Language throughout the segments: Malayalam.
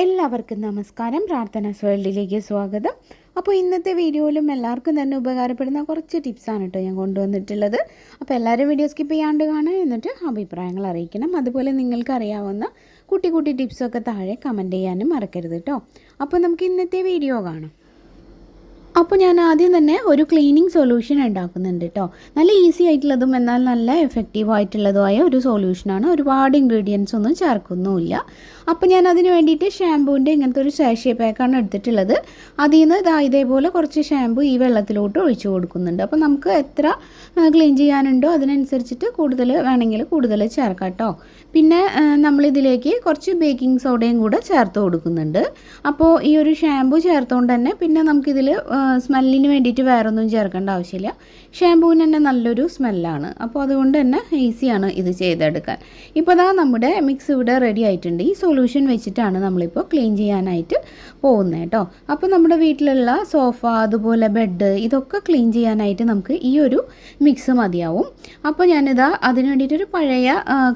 എല്ലാവർക്കും നമസ്കാരം. പ്രാർത്ഥന വേൾഡിലേക്ക് സ്വാഗതം. അപ്പോൾ ഇന്നത്തെ വീഡിയോയിലും എല്ലാവർക്കും തന്നെ ഉപകാരപ്പെടുന്ന കുറച്ച് ടിപ്സാണ് കേട്ടോ ഞാൻ കൊണ്ടുവന്നിട്ടുള്ളത്. അപ്പോൾ എല്ലാവരും വീഡിയോ സ്കിപ്പ് ചെയ്യാണ്ട് കാണുക എന്നിട്ട് അഭിപ്രായങ്ങൾ അറിയിക്കണം. അതുപോലെ നിങ്ങൾക്ക് അറിയാവുന്ന കുട്ടി കുട്ടി ടിപ്സൊക്കെ താഴെ കമന്റ് ചെയ്യാനും മറക്കരുത് കേട്ടോ. അപ്പോൾ നമുക്ക് ഇന്നത്തെ വീഡിയോ കാണാം. അപ്പോൾ ഞാൻ ആദ്യം തന്നെ ഒരു ക്ലീനിങ് സൊല്യൂഷൻ ഉണ്ടാക്കുന്നുണ്ട് കേട്ടോ നല്ല ഈസി ആയിട്ടുള്ളതും എന്നാൽ നല്ല എഫക്റ്റീവ് ആയിട്ടുള്ളതുമായ ഒരു സൊല്യൂഷനാണ് ഒരുപാട് ഇൻഗ്രീഡിയൻസ് ഒന്നും ചേർക്കുന്നുമില്ല. അപ്പോൾ ഞാൻ അതിന് വേണ്ടിയിട്ട് ഷാമ്പൂവിന്റെ ഇങ്ങനത്തെ ഒരു സാഷേ പാക്കാണ് എടുത്തിട്ടുള്ളത്. അതിൽ നിന്ന് ഇതാ ഇതേപോലെ കുറച്ച് ഷാമ്പു ഈ വെള്ളത്തിലോട്ട് ഒഴിച്ചു കൊടുക്കുന്നുണ്ട്. അപ്പോൾ നമുക്ക് എത്ര ക്ലീൻ ചെയ്യാനുണ്ടോ അതിനനുസരിച്ചിട്ട് കൂടുതൽ വേണമെങ്കിൽ കൂടുതൽ ചേർക്കാം കേട്ടോ പിന്നെ നമ്മളിതിലേക്ക് കുറച്ച് ബേക്കിംഗ് സോഡയും കൂടെ ചേർത്ത് കൊടുക്കുന്നുണ്ട്. അപ്പോൾ ഈ ഒരു ഷാമ്പു ചേർത്തുകൊണ്ട് തന്നെ പിന്നെ നമുക്കിതിൽ സ്മെല്ലിന് വേണ്ടിയിട്ട് വേറെ ഒന്നും ചേർക്കേണ്ട ആവശ്യമില്ല. ഷാമ്പൂവിന് തന്നെ നല്ലൊരു സ്മെല്ലാണ്. അപ്പോൾ അതുകൊണ്ട് തന്നെ ഈസിയാണ് ഇത് ചെയ്തെടുക്കാൻ. ഇപ്പോൾ അതാ നമ്മുടെ മിക്സ് ഇവിടെ റെഡി ആയിട്ടുണ്ട്. ഈ സൊല്യൂഷൻ വെച്ചിട്ടാണ് നമ്മളിപ്പോൾ ക്ലീൻ ചെയ്യാനായിട്ട് പോകുന്നത് കേട്ടോ. അപ്പോൾ നമ്മുടെ വീട്ടിലുള്ള സോഫ അതുപോലെ ബെഡ് ഇതൊക്കെ ക്ലീൻ ചെയ്യാനായിട്ട് നമുക്ക് ഈ ഒരു മിക്സ് മതിയാവും. അപ്പോൾ ഞാനിതാ അതിന് വേണ്ടിയിട്ടൊരു പഴയ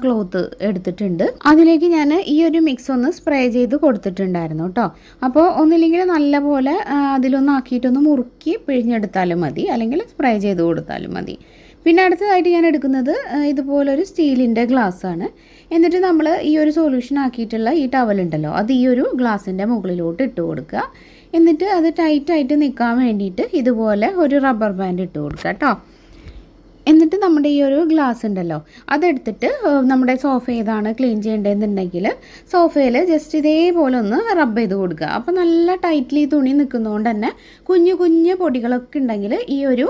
ക്ലോത്ത് എടുത്തിട്ടുണ്ട്. അതിലേക്ക് ഞാൻ ഈ ഒരു മിക്സ് ഒന്ന് സ്പ്രേ ചെയ്ത് കൊടുത്തിട്ടുണ്ടായിരുന്നു കേട്ടോ. അപ്പോൾ ഒന്നില്ലെങ്കിൽ നല്ലപോലെ അതിലൊന്ന് ആക്കിയിട്ടൊന്ന് മുറുക്കി പിഴിഞ്ഞെടുത്താലും മതി അല്ലെങ്കിൽ സ്പ്രേ ചെയ്ത് കൊടുത്താലും മതി. പിന്നെ അടുത്തതായിട്ട് ഞാൻ എടുക്കുന്നത് ഇതുപോലൊരു സ്റ്റീലിന്റെ ഗ്ലാസ്സാണ് എന്നിട്ട് നമ്മൾ ഈ ഒരു സൊല്യൂഷൻ ആക്കിയിട്ടുള്ള ഈ ടവൽ ഉണ്ടല്ലോ അത് ഈ ഒരു ഗ്ലാസിന്റെ മുകളിലോട്ട് ഇട്ട് കൊടുക്കുക. എന്നിട്ട് അത് ടൈറ്റായിട്ട് നിൽക്കാൻ വേണ്ടിയിട്ട് ഇതുപോലെ ഒരു റബ്ബർ ബാൻഡ് ഇട്ട് കൊടുക്കുക കേട്ടോ എന്നിട്ട് നമ്മുടെ ഈ ഒരു ഗ്ലാസ് ഉണ്ടല്ലോ അതെടുത്തിട്ട് നമ്മുടെ സോഫ ഏതാണ് ക്ലീൻ ചെയ്യേണ്ടതെന്നുണ്ടെങ്കിൽ സോഫയിൽ ജസ്റ്റ് ഇതേപോലെ ഒന്ന് റബ്ബ് ചെയ്ത് കൊടുക്കുക. അപ്പോൾ നല്ല ടൈറ്റ്ലി തുണി നിൽക്കുന്നതുകൊണ്ട് തന്നെ കുഞ്ഞു കുഞ്ഞു പൊടികളൊക്കെ ഉണ്ടെങ്കിൽ ഈ ഒരു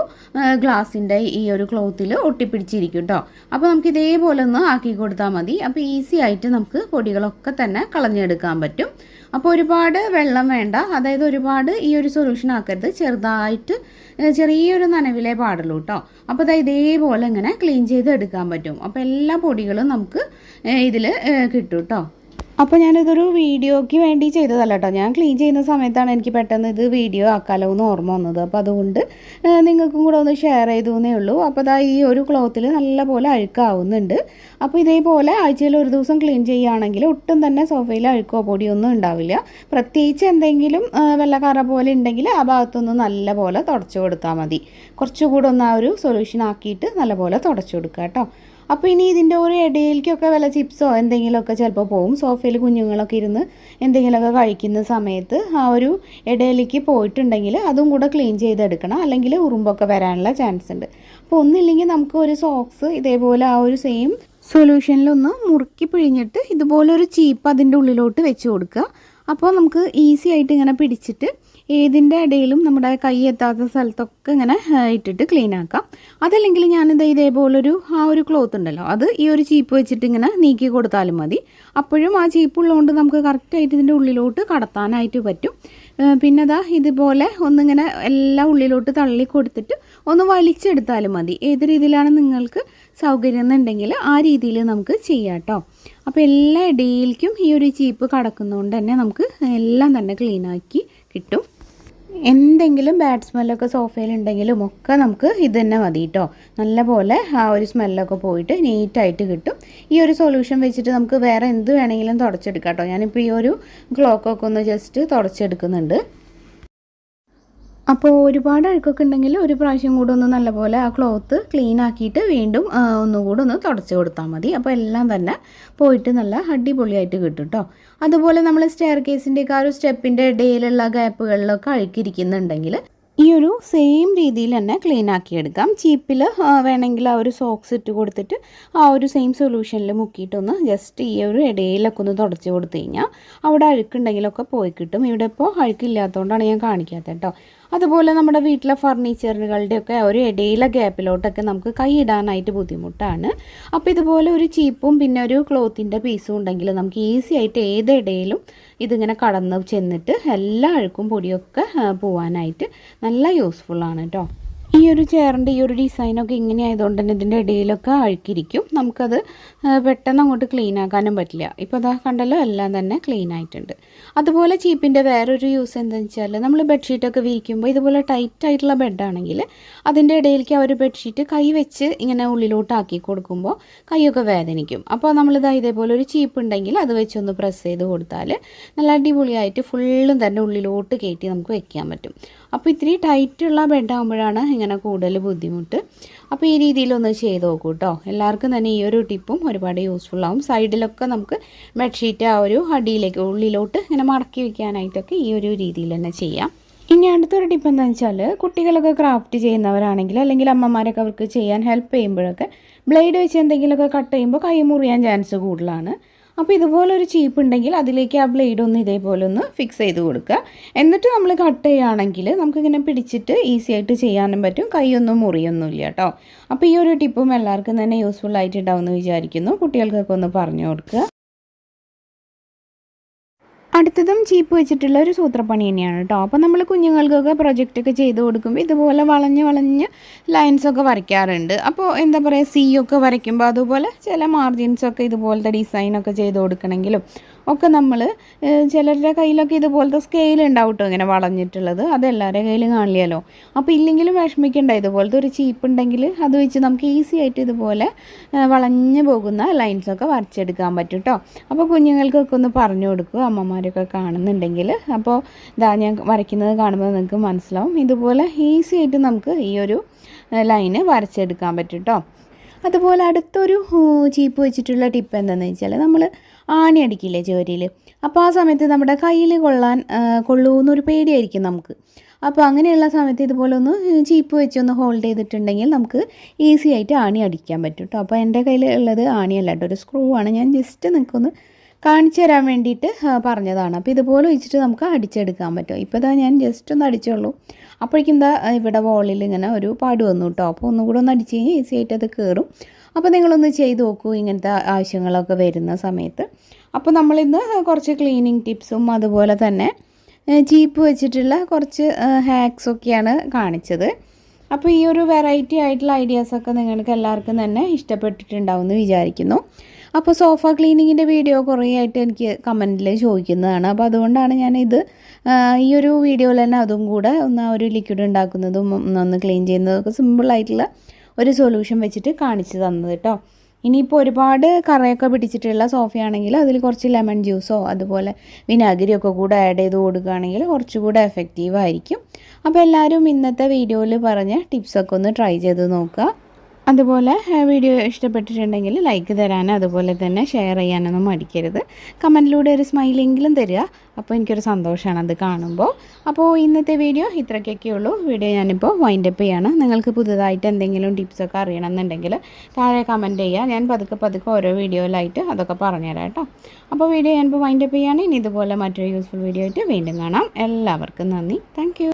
ഗ്ലാസിന്റെ ഈ ഒരു ക്ലോത്തിൽ ഒട്ടിപ്പിടിച്ചിരിക്കും കേട്ടോ അപ്പോൾ നമുക്ക് ഇതേപോലെ ഒന്ന് ആക്കി കൊടുത്താൽ മതി. അപ്പോൾ ഈസി ആയിട്ട് നമുക്ക് പൊടികളൊക്കെ തന്നെ കളഞ്ഞെടുക്കാൻ പറ്റും. അപ്പോൾ ഒരുപാട് വെള്ളം വേണ്ട. അതായത് ഒരുപാട് ഈ ഒരു സൊല്യൂഷൻ ആക്കരുത്. ചെറുതായിട്ട് ചെറിയൊരു നനവിലേ പാടുള്ളൂ കേട്ടോ അപ്പോൾ ദാ ഇതേപോലെ ഇങ്ങനെ ക്ലീൻ ചെയ്ത് എടുക്കാൻ പറ്റും. അപ്പോൾ എല്ലാ പൊടികളും നമുക്ക് ഇതിൽ കിട്ടും കേട്ടോ അപ്പോൾ ഞാനിതൊരു വീഡിയോയ്ക്ക് വേണ്ടി ചെയ്തതല്ല കേട്ടോ ഞാൻ ക്ലീൻ ചെയ്യുന്ന സമയത്താണ് എനിക്ക് പെട്ടെന്ന് ഇത് വീഡിയോ ആക്കാലോ എന്ന് ഓർമ്മ വന്നത്. അപ്പോൾ അതുകൊണ്ട് നിങ്ങൾക്കും കൂടെ ഒന്ന് ഷെയർ ചെയ്തു എന്നേ ഉള്ളൂ. അപ്പോൾ അതാ ഈ ഒരു ക്ലോത്തിൽ നല്ലപോലെ അഴുക്കാവുന്നുണ്ട്. അപ്പോൾ ഇതേപോലെ ആഴ്ചയിൽ ഒരു ദിവസം ക്ലീൻ ചെയ്യുകയാണെങ്കിൽ ഒട്ടും തന്നെ സോഫയിൽ അഴുക്കോ പൊടിയൊന്നും ഉണ്ടാവില്ല. പ്രത്യേകിച്ച് എന്തെങ്കിലും വെള്ളക്കാറ പോലെ ഉണ്ടെങ്കിൽ ആ ഭാഗത്തൊന്ന് നല്ലപോലെ തുടച്ചു കൊടുത്താൽ മതി. കുറച്ചുകൂടെ ഒന്ന് ആ ഒരു സൊല്യൂഷൻ ആക്കിയിട്ട് നല്ലപോലെ തുടച്ചു കൊടുക്കുക കേട്ടോ അപ്പോൾ ഇനി ഇതിന്റെ ഒരു ഇടയിലേക്കൊക്കെ വല്ല ചിപ്സോ എന്തെങ്കിലുമൊക്കെ ചിലപ്പോൾ പോകും സോഫയിൽ കുഞ്ഞുങ്ങളൊക്കെ ഇരുന്ന് എന്തെങ്കിലുമൊക്കെ കഴിക്കുന്ന സമയത്ത് ആ ഒരു ഇടയിലേക്ക് പോയിട്ടുണ്ടെങ്കിൽ അതും കൂടെ ക്ലീൻ ചെയ്തെടുക്കണം. അല്ലെങ്കിൽ ഉറുമ്പൊക്കെ വരാനുള്ള ചാൻസ് ഉണ്ട്. അപ്പോൾ ഒന്നില്ലെങ്കിൽ നമുക്ക് ഒരു സോക്സ് ഇതേപോലെ ആ ഒരു സെയിം സൊല്യൂഷനിലൊന്ന് മുറുക്കി പിഴിഞ്ഞിട്ട് ഇതുപോലൊരു ചീപ്പ് അതിന്റെ ഉള്ളിലോട്ട് വെച്ച് കൊടുക്കുക. അപ്പോൾ നമുക്ക് ഈസി ആയിട്ട് ഇങ്ങനെ പിടിച്ചിട്ട് ഏതിന്റെ ഇടയിലും നമ്മുടെ കൈ എത്താത്ത സ്ഥലത്തൊക്കെ ഇങ്ങനെ ഇട്ടിട്ട് ക്ലീൻ ആക്കാം. അതല്ലെങ്കിൽ ഞാനിത് ഇതേപോലൊരു ആ ഒരു ക്ലോത്ത് ഉണ്ടല്ലോ അത് ഈ ഒരു ചീപ്പ് വെച്ചിട്ട് ഇങ്ങനെ നീക്കി കൊടുത്താലും മതി. അപ്പോഴും ആ ചീപ്പ് ഉള്ളതുകൊണ്ട് നമുക്ക് കറക്റ്റായിട്ട് ഇതിന്റെ ഉള്ളിലോട്ട് കടത്താനായിട്ട് പറ്റും. പിന്നെ ദാ ഇതുപോലെ ഒന്നിങ്ങനെ എല്ലാം ഉള്ളിലോട്ട് തള്ളി കൊടുത്തിട്ട് ഒന്ന് വലിച്ചെടുത്താലും മതി. ഏത് രീതിയിലാണ് നിങ്ങൾക്ക് സൗകര്യം എന്നുണ്ടെങ്കിൽ ആ രീതിയിൽ നമുക്ക് ചെയ്യാം കേട്ടോ അപ്പോൾ എല്ലാ ഇടയിലേക്കും ഈ ഒരു ചീപ്പ് കടക്കുന്നതുകൊണ്ട് തന്നെ നമുക്ക് എല്ലാം തന്നെ ക്ലീനാക്കി കിട്ടും. എന്തെങ്കിലും ബാഡ് സ്മെല്ലൊക്കെ സോഫയിലുണ്ടെങ്കിലും ഒക്കെ നമുക്ക് ഇത് തന്നെ മതി കേട്ടോ നല്ലപോലെ ആ ഒരു സ്മെല്ലൊക്കെ പോയിട്ട് നീറ്റായിട്ട് കിട്ടും. ഈ ഒരു സൊല്യൂഷൻ വെച്ചിട്ട് നമുക്ക് വേറെ എന്ത് വേണമെങ്കിലും തുടച്ചെടുക്കാം കേട്ടോ ഞാനിപ്പോൾ ഈ ഒരു ക്ലോക്കൊക്കെ ഒന്ന് ജസ്റ്റ് തുടച്ചെടുക്കുന്നുണ്ട്. അപ്പോൾ ഒരുപാട് അഴുക്കൊക്കെ ഉണ്ടെങ്കിൽ ഒരു പ്രാവശ്യം കൂടെ ഒന്ന് നല്ലപോലെ ആ ക്ലോത്ത് ക്ലീൻ ആക്കിയിട്ട് വീണ്ടും ഒന്നുകൂടെ ഒന്ന് തുടച്ച് കൊടുത്താൽ മതി. അപ്പോൾ എല്ലാം തന്നെ പോയിട്ട് നല്ല അടിപൊളിയായിട്ട് കിട്ടും കേട്ടോ അതുപോലെ നമ്മൾ സ്റ്റെയർ കേസിന്റെയൊക്കെ ആ ഒരു സ്റ്റെപ്പിന്റെ ഇടയിലുള്ള ഗ്യാപ്പുകളിലൊക്കെ അഴുക്കിരിക്കുന്നുണ്ടെങ്കിൽ ഈ ഒരു സെയിം രീതിയിൽ തന്നെ ക്ലീൻ ആക്കിയെടുക്കാം ചീപ്പിൽ വേണമെങ്കിൽ ആ ഒരു സോക്സ് ഇട്ട് കൊടുത്തിട്ട് ആ ഒരു സെയിം സൊല്യൂഷനിൽ മുക്കിയിട്ടൊന്ന് ജസ്റ്റ് ഈ ഒരു ഇടയിലൊക്കെ ഒന്ന് തുടച്ച് കൊടുത്തു കഴിഞ്ഞാൽ അവിടെ അഴുക്കുണ്ടെങ്കിലൊക്കെ പോയി കിട്ടും. ഇവിടെ ഇപ്പോൾ അഴുക്കില്ലാത്തതുകൊണ്ടാണ് ഞാൻ കാണിക്കാത്തത് കേട്ടോ അതുപോലെ നമ്മുടെ വീട്ടിലെ ഫർണിച്ചറുകളുടെയൊക്കെ ഒരു ഇടയിലെ ഗ്യാപ്പിലോട്ടൊക്കെ നമുക്ക് കൈയിടാനായിട്ട് ബുദ്ധിമുട്ടാണ്. അപ്പോൾ ഇതുപോലെ ഒരു ചീപ്പും പിന്നെ ഒരു ക്ലോത്തിന്റെ പീസും ഉണ്ടെങ്കിൽ നമുക്ക് ഈസി ആയിട്ട് ഏത് ഇടയിലും ഇതിങ്ങനെ കടന്ന് ചെന്നിട്ട് എല്ലാ അഴുക്കും പൊടിയൊക്കെ പോവാനായിട്ട് നല്ല യൂസ്ഫുള്ളാണ് കേട്ടോ ഈ ഒരു ചെയറിന്റെ ഈ ഒരു ഡിസൈനൊക്കെ ഇങ്ങനെ ആയതുകൊണ്ട് തന്നെ ഇതിന്റെ ഇടയിലൊക്കെ അഴുക്കിരിക്കും. നമുക്കത് പെട്ടെന്ന് അങ്ങോട്ട് ക്ലീൻ ആക്കാനും പറ്റില്ല. ഇപ്പോൾ അതാ കണ്ടല്ലോ എല്ലാം തന്നെ ക്ലീൻ ആയിട്ടുണ്ട്. അതുപോലെ ചീപ്പിന്റെ വേറൊരു യൂസ് എന്താണെന്ന് വെച്ചാൽ നമ്മൾ ബെഡ്ഷീറ്റൊക്കെ വിരിക്കുമ്പോൾ ഇതുപോലെ ടൈറ്റ് ആയിട്ടുള്ള ബെഡാണെങ്കിൽ അതിന്റെ ഇടയിലേക്ക് ആ ഒരു ബെഡ്ഷീറ്റ് കൈ വെച്ച് ഇങ്ങനെ ഉള്ളിലോട്ട് ആക്കി കൊടുക്കുമ്പോൾ കൈയൊക്കെ വേദനിക്കും. അപ്പോൾ നമ്മളിതാ ഇതേപോലെ ഒരു ചീപ്പ് ഉണ്ടെങ്കിൽ അത് വെച്ചൊന്ന് പ്രസ് ചെയ്ത് കൊടുത്താൽ നല്ല അടിപൊളിയായിട്ട് ഫുള്ളും തന്നെ ഉള്ളിലോട്ട് കയറ്റി നമുക്ക് വെക്കാൻ പറ്റും. അപ്പോൾ ഇത്തിരി ടൈറ്റുള്ള ബെഡാകുമ്പോഴാണ് ഇങ്ങനെ കൂടുതൽ ബുദ്ധിമുട്ട്. അപ്പോൾ ഈ രീതിയിലൊന്ന് ചെയ്ത് നോക്കൂ കേട്ടോ എല്ലാവർക്കും തന്നെ ഈ ഒരു ടിപ്പും ഒരുപാട് യൂസ്ഫുൾ ആവും. സൈഡിലൊക്കെ നമുക്ക് ബെഡ്ഷീറ്റ് ആ ഒരു അടിയിലേക്ക് ഉള്ളിലോട്ട് ഇങ്ങനെ മടക്കി വയ്ക്കാനായിട്ടൊക്കെ ഈ ഒരു രീതിയിൽ തന്നെ ചെയ്യാം. ഇനി അടുത്തൊരു ടിപ്പ് എന്താണെന്ന് വെച്ചാൽ കുട്ടികളൊക്കെ ക്രാഫ്റ്റ് ചെയ്യുന്നവരാണെങ്കിൽ അല്ലെങ്കിൽ അമ്മമാരൊക്കെ അവർക്ക് ചെയ്യാൻ ഹെൽപ്പ് ചെയ്യുമ്പോഴൊക്കെ ബ്ലേഡ് വെച്ച് എന്തെങ്കിലുമൊക്കെ കട്ട് ചെയ്യുമ്പോൾ കൈ മുറിയാൻ ചാൻസ് കൂടുതലാണ്. അപ്പോൾ ഇതുപോലെ ഒരു ചീപ്പ് ഉണ്ടെങ്കിൽ അതിലേക്ക് ആ ബ്ലേഡ് ഒന്ന് ഇതേപോലെ ഒന്ന് ഫിക്സ് ചെയ്ത് കൊടുക്കുക. എന്നിട്ട് നമ്മൾ കട്ട് ചെയ്യുകയാണെങ്കിൽ നമുക്കിങ്ങനെ പിടിച്ചിട്ട് ഈസി ആയിട്ട് ചെയ്യാനും പറ്റും. കൈയൊന്നും മുറിയൊന്നുമില്ല കേട്ടോ. അപ്പോൾ ഈ ഒരു ടിപ്പും എല്ലാവർക്കും തന്നെ യൂസ്ഫുൾ ആയിട്ടുണ്ടാവും എന്ന് വിചാരിക്കുന്നു. കുട്ടികൾക്കൊക്കെ ഒന്ന് പറഞ്ഞു കൊടുക്കുക. അടുത്തതും ചീപ്പ് വെച്ചിട്ടുള്ള ഒരു സൂത്രപ്പണി തന്നെയാണ് കേട്ടോ. അപ്പോൾ നമ്മൾ കുഞ്ഞുങ്ങൾക്കൊക്കെ പ്രൊജക്റ്റൊക്കെ ചെയ്ത് കൊടുക്കുമ്പോൾ ഇതുപോലെ വളഞ്ഞ് വളഞ്ഞ് ലൈൻസൊക്കെ വരയ്ക്കാറുണ്ട്. അപ്പോൾ എന്താ പറയുക സി ഒക്കെ വരയ്ക്കുമ്പോൾ അതുപോലെ ചില മാർജിൻസൊക്കെ ഇതുപോലത്തെ ഡിസൈനൊക്കെ ചെയ്ത് കൊടുക്കണമെങ്കിലും ഒക്കെ നമ്മൾ ചിലരുടെ കയ്യിലൊക്കെ ഇതുപോലത്തെ സ്കെയിൽ ഉണ്ടാവും ഇങ്ങനെ വളഞ്ഞിട്ടുള്ളത്. അത് എല്ലാവരുടെ കയ്യിലും കാണില്ലല്ലോ. അപ്പോൾ ഇല്ലെങ്കിലും വിഷമിക്കണ്ട ഇതുപോലത്തെ ഒരു ചീപ്പ് ഉണ്ടെങ്കിൽ അത് വെച്ച് നമുക്ക് ഈസി ആയിട്ട് ഇതുപോലെ വളഞ്ഞ് പോകുന്ന ലൈൻസൊക്കെ വരച്ചെടുക്കാൻ പറ്റും കേട്ടോ. അപ്പോൾ കുഞ്ഞുങ്ങൾക്കൊക്കെ ഒന്ന് പറഞ്ഞു കൊടുക്കുക അമ്മമാരൊക്കെ കാണുന്നുണ്ടെങ്കിൽ അപ്പോൾ ഇതാ ഞാൻ വരയ്ക്കുന്നത് കാണുമ്പോൾ നിങ്ങൾക്ക് മനസ്സിലാവും. ഇതുപോലെ ഈസി ആയിട്ട് നമുക്ക് ഈ ഒരു ലൈന് വരച്ചെടുക്കാൻ പറ്റും കേട്ടോ അതുപോലെ അടുത്തൊരു ചീപ്പ് വെച്ചിട്ടുള്ള ടിപ്പ് എന്താണെന്ന് വെച്ചാൽ നമ്മൾ ആണി അടിക്കില്ലേ ചോരിയിൽ അപ്പോൾ ആ സമയത്ത് നമ്മുടെ കയ്യിൽ കൊള്ളാൻ കൊള്ളൂന്നൊരു പേടിയായിരിക്കും നമുക്ക്. അപ്പോൾ അങ്ങനെയുള്ള സമയത്ത് ഇതുപോലെ ഒന്ന് ചീപ്പ് വെച്ച് ഒന്ന് ഹോൾഡ് ചെയ്തിട്ടുണ്ടെങ്കിൽ നമുക്ക് ഈസി ആയിട്ട് ആണി അടിക്കാൻ പറ്റും കേട്ടോ അപ്പോൾ എന്റെ കയ്യിൽ ഉള്ളത് ആണിയല്ല കേട്ടോ ഒരു സ്ക്രൂ ആണ്. ഞാൻ ജസ്റ്റ് നിൽക്കൊന്ന് കാണിച്ചു തരാൻ വേണ്ടിയിട്ട് പറഞ്ഞതാണ്. അപ്പോൾ ഇതുപോലെ വെച്ചിട്ട് നമുക്ക് അടിച്ചെടുക്കാൻ പറ്റും. ഇപ്പോൾ ഇതാ ഞാൻ ജസ്റ്റ് ഒന്ന് അടിച്ചുള്ളൂ. അപ്പോഴേക്കും എന്താ ഇവിടെ വോളിൽ ഇങ്ങനെ ഒരു പാട് വന്നു കേട്ടോ അപ്പോൾ ഒന്നുകൂടെ ഒന്ന് അടിച്ച് കഴിഞ്ഞാൽ ഈസി ആയിട്ട് അത് കയറും അപ്പോൾ നിങ്ങളൊന്ന് ചെയ്ത് നോക്കൂ ഇങ്ങനത്തെ ആവശ്യങ്ങളൊക്കെ വരുന്ന സമയത്ത്. അപ്പോൾ നമ്മളിന്ന് കുറച്ച് ക്ലീനിങ് ടിപ്സും അതുപോലെ തന്നെ ചീപ്പ് വെച്ചിട്ടുള്ള കുറച്ച് ഹാക്സൊക്കെയാണ് കാണിച്ചത്. അപ്പോൾ ഈ ഒരു വെറൈറ്റി ആയിട്ടുള്ള ഐഡിയാസൊക്കെ നിങ്ങൾക്ക് എല്ലാവർക്കും തന്നെ ഇഷ്ടപ്പെട്ടിട്ടുണ്ടാവും എന്ന് വിചാരിക്കുന്നു. അപ്പോൾ സോഫ ക്ലീനിങ്ങിന്റെ വീഡിയോ കുറേ ആയിട്ട് എനിക്ക് കമന്റിൽ ചോദിക്കുന്നതാണ്. അപ്പോൾ അതുകൊണ്ടാണ് ഞാനിത് ഇത് ഈ ഒരു വീഡിയോയിൽ തന്നെ അതും കൂടെ ഒന്ന് ഒരു ലിക്വിഡ് ഉണ്ടാക്കുന്നതും ഒന്ന് ക്ലീൻ ചെയ്യുന്നതൊക്കെ സിമ്പിളായിട്ടുള്ള ഒരു സൊല്യൂഷൻ വെച്ചിട്ട് കാണിച്ചു തന്നത് കേട്ടോ ഇനിയിപ്പോൾ ഒരുപാട് കറയൊക്കെ പിടിച്ചിട്ടുള്ള സോഫയാണെങ്കിൽ അതിൽ കുറച്ച് ലെമൺ ജ്യൂസോ അതുപോലെ വിനാഗിരിയൊക്കെ കൂടെ ആഡ് ചെയ്ത് കൊടുക്കുകയാണെങ്കിൽ കുറച്ചുകൂടെ എഫക്റ്റീവ് ആയിരിക്കും. അപ്പോൾ എല്ലാവരും ഇന്നത്തെ വീഡിയോയിൽ പറഞ്ഞ ടിപ്സൊക്കെ ഒന്ന് ട്രൈ ചെയ്ത് നോക്കുക. അതുപോലെ വീഡിയോ ഇഷ്ടപ്പെട്ടിട്ടുണ്ടെങ്കിൽ ലൈക്ക് തരാനും അതുപോലെ തന്നെ ഷെയർ ചെയ്യാനൊന്നും മടിക്കരുത്. കമന്റിലൂടെ ഒരു സ്മൈലെങ്കിലും തരിക. അപ്പോൾ എനിക്കൊരു സന്തോഷമാണ് അത് കാണുമ്പോൾ അപ്പോൾ ഇന്നത്തെ വീഡിയോ ഇത്രയ്ക്കൊക്കെ ഉള്ളൂ. വീഡിയോ ഞാനിപ്പോൾ വൈൻഡപ്പ് ചെയ്യാണ്. നിങ്ങൾക്ക് പുതുതായിട്ട് എന്തെങ്കിലും ടിപ്സൊക്കെ അറിയണമെന്നുണ്ടെങ്കിൽ താഴെ കമന്റ് ചെയ്യുക. ഞാൻ പതുക്കെ പതുക്കെ ഓരോ വീഡിയോയിലായിട്ട് അതൊക്കെ പറഞ്ഞുതരാം കേട്ടോ. അപ്പോൾ വീഡിയോ ഞാനിപ്പോൾ വൈൻഡപ്പ് ചെയ്യാണ്. ഇനി ഇതുപോലെ മറ്റൊരു യൂസ്ഫുൾ വീഡിയോ ആയിട്ട് വീണ്ടും കാണാം. എല്ലാവർക്കും നന്ദി. താങ്ക്